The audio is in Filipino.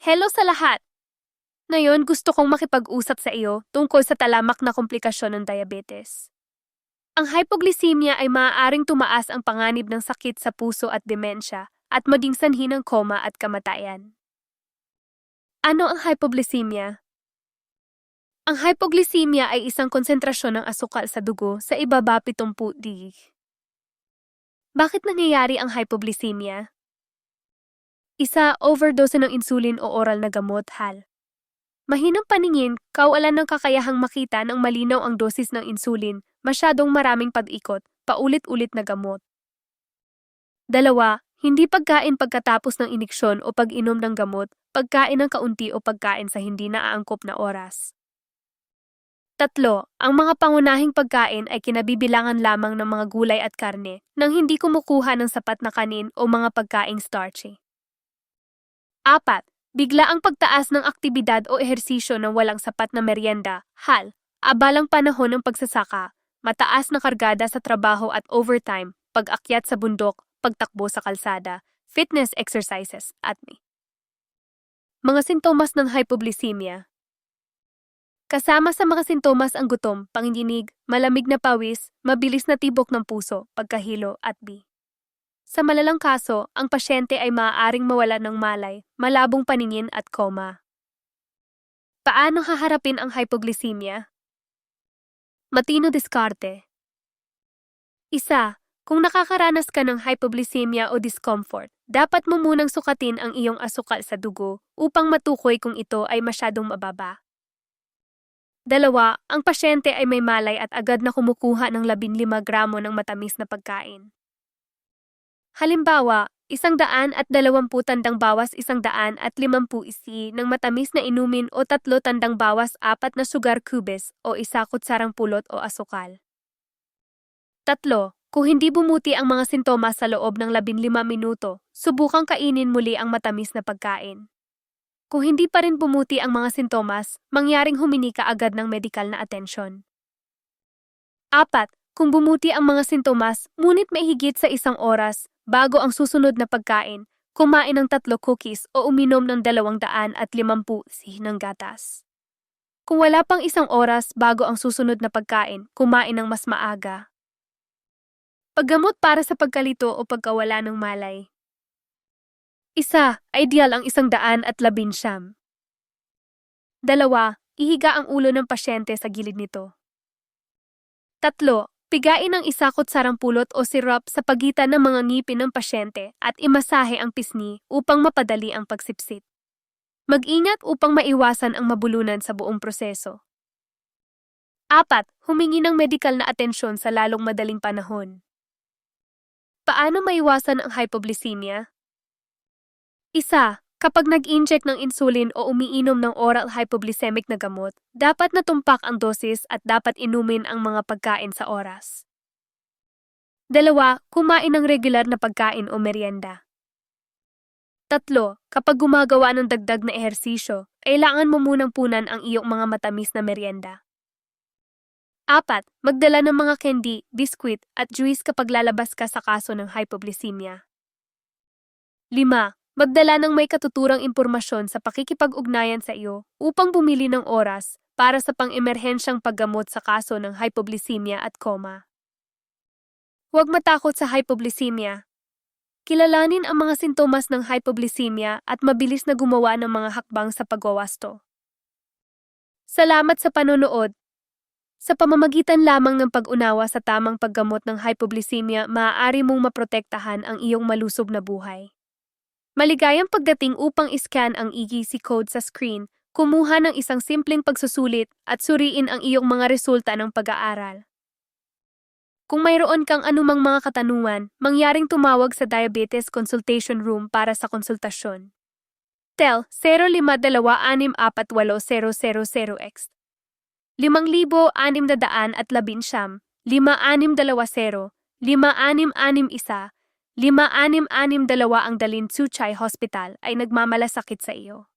Hello sa lahat! Ngayon gusto kong makipag-usap sa iyo tungkol sa talamak na komplikasyon ng diabetes. Ang hypoglycemia ay maaaring tumaas ang panganib ng sakit sa puso at demensya at maging sanhi ng koma at kamatayan. Ano ang hypoglycemia? Ang hypoglycemia ay isang konsentrasyon ng asukal sa dugo sa ibaba 70 dig. Bakit nangyayari ang hypoglycemia? Isa, overdose ng insulin o oral na gamot, HAL. Mahinang paningin, kawalan ng kakayahang makita ng malinaw ang dosis ng insulin, masyadong maraming pag-ikot, paulit-ulit na gamot. Dalawa, hindi pagkain pagkatapos ng iniksyon o pag-inom ng gamot, pagkain ng kaunti o pagkain sa hindi naaangkop na oras. Tatlo, ang mga pangunahing pagkain ay kinabibilangan lamang ng mga gulay at karne nang hindi kumukuha ng sapat na kanin o mga pagkaing starchy. Apat, bigla ang pagtaas ng aktibidad o ehersisyo ng walang sapat na merienda, hal, abalang panahon ng pagsasaka, mataas na kargada sa trabaho at overtime, pag-akyat sa bundok, pagtakbo sa kalsada, fitness exercises, at me. Mga sintomas ng hypoglycemia Kasama sa mga sintomas ang gutom, panginginig, malamig na pawis, mabilis na tibok ng puso, pagkahilo at B. Sa malalang kaso, ang pasyente ay maaaring mawala ng malay, malabong paningin at koma. Paano haharapin ang hypoglycemia? Matino diskarte. Isa, kung nakakaranas ka ng hypoglycemia o discomfort, dapat mo munang sukatin ang iyong asukal sa dugo upang matukoy kung ito ay masyadong mababa. Dalawa, ang pasyente ay may malay at agad na kumukuha ng 15 gramo ng matamis na pagkain. Halimbawa, isang daan at dalawampu tandang bawas isang daan at limampu isi ng matamis na inumin o tatlo tandang bawas apat na sugar cubes o isa kutsarang pulot o asukal. Tatlo, kung hindi bumuti ang mga sintomas sa loob ng 15 minuto, subukang kainin muli ang matamis na pagkain. Kung hindi pa rin bumuti ang mga sintomas, mangyaring humini ka agad ng medikal na atensyon. Apat, kung bumuti ang mga sintomas, ngunit may higit sa isang oras, bago ang susunod na pagkain, kumain ng tatlo cookies o uminom ng dalawang daan at limampu ng gatas. Kung wala pang isang oras bago ang susunod na pagkain, kumain ng mas maaga. Paggamot para sa pagkalito o pagkawala ng malay. Isa, ideal ang isang daan at labinsyam. Dalawa, ihiga ang ulo ng pasyente sa gilid nito. Tatlo, pigain ang isa kutsarang pulot o syrup sa pagitan ng mga ngipin ng pasyente at imasahe ang pisngi upang mapadali ang pagsipsit. Mag-ingat upang maiwasan ang mabulunan sa buong proseso. Apat, humingi ng medikal na atensyon sa lalong madaling panahon. Paano maiwasan ang hypoglycemia? Isa, kapag nag-inject ng insulin o umiinom ng oral hypoglycemic na gamot, dapat natumpak ang dosis at dapat inumin ang mga pagkain sa oras. Dalawa, kumain ng regular na pagkain o merienda. Tatlo, kapag gumagawa ng dagdag na ehersisyo, kailangan mo munang punan ang iyong mga matamis na merienda. Apat, magdala ng mga candy, biskwit at juice kapag lalabas ka sa kaso ng hypoglycemia. Lima, magdala ng may katuturang impormasyon sa pakikipag-ugnayan sa iyo upang bumili ng oras para sa pang-emerhensyang paggamot sa kaso ng hypoglycemia at coma. Huwag matakot sa hypoglycemia. Kilalanin ang mga sintomas ng hypoglycemia at mabilis na gumawa ng mga hakbang sa pagwawasto. Salamat sa panonood. Sa pamamagitan lamang ng pag-unawa sa tamang paggamot ng hypoglycemia, maaari mong maprotektahan ang iyong malusog na buhay. Maligayang pagdating upang iscan ang EGC code sa screen, kumuha ng isang simpleng pagsusulit at suriin ang iyong mga resulta ng pag-aaral. Kung mayroon kang anumang mga katanungan, mangyaring tumawag sa Diabetes Consultation Room para sa konsultasyon. Tel 0526480000X 5,600 at labinsyam, 5620, 5661, 5662 ang Dalin Suchay Hospital ay nagmamalasakit sa iyo.